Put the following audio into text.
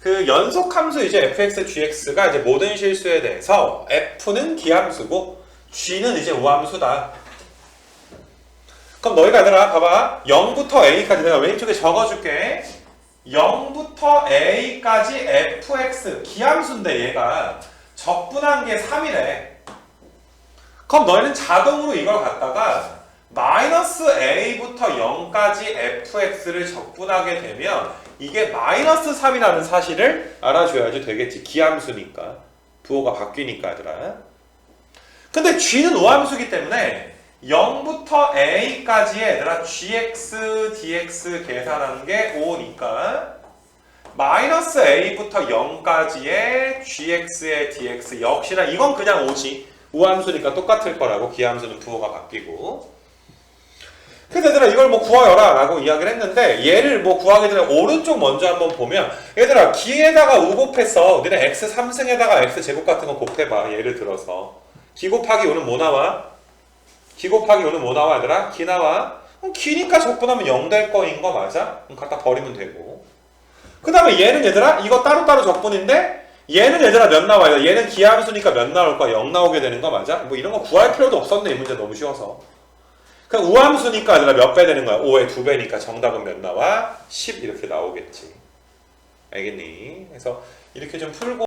그 연속 함수 이제 fx, gx가 이제 모든 실수에 대해서 f는 기함수고 g는 이제 우함수다. 그럼 너희가 얘들아 봐봐. 0부터 a까지 내가 왼쪽에 적어줄게. 0부터 a까지 fx 기함수인데 얘가 적분한 게 3이래. 그럼 너희는 자동으로 이걸 갖다가 마이너스 a부터 0까지 fx를 적분하게 되면 이게 마이너스 3이라는 사실을 알아줘야지 되겠지. 기함수니까. 부호가 바뀌니까 얘들아. 근데 g는 우함수기 때문에 0부터 a까지의 얘들아 gx, dx 계산하는 게 5니까 마이너스 a부터 0까지의 gx의 dx 역시나 이건 그냥 5지. 우함수니까 똑같을 거라고. 기함수는 부호가 바뀌고 얘들아 이걸 뭐 구하여라 라고 이야기를 했는데 얘를 뭐 구하기 전에 오른쪽 먼저 한번 보면 얘들아 기에다가 우 곱해서 너네 x 3승에다가 x 제곱 같은 거 곱해봐 예를 들어서 기 곱하기 우는 뭐 나와? 기 곱하기 우는 뭐 나와 얘들아? 기 나와? 그럼 기니까 적분하면 0 될 거인 거 맞아? 그럼 갖다 버리면 되고 그 다음에 얘는 얘들아 이거 따로따로 적분인데 얘는 얘들아 몇 나와요? 얘는 기함수니까 몇 나올 거야? 0 나오게 되는 거 맞아? 뭐 이런 거 구할 필요도 없었네 이 문제 너무 쉬워서 그럼 우함수니까 얘들아 몇 배 되는 거야? 5의 2배니까 정답은 몇 나와? 10 이렇게 나오겠지 알겠니? 그래서 이렇게 좀 풀고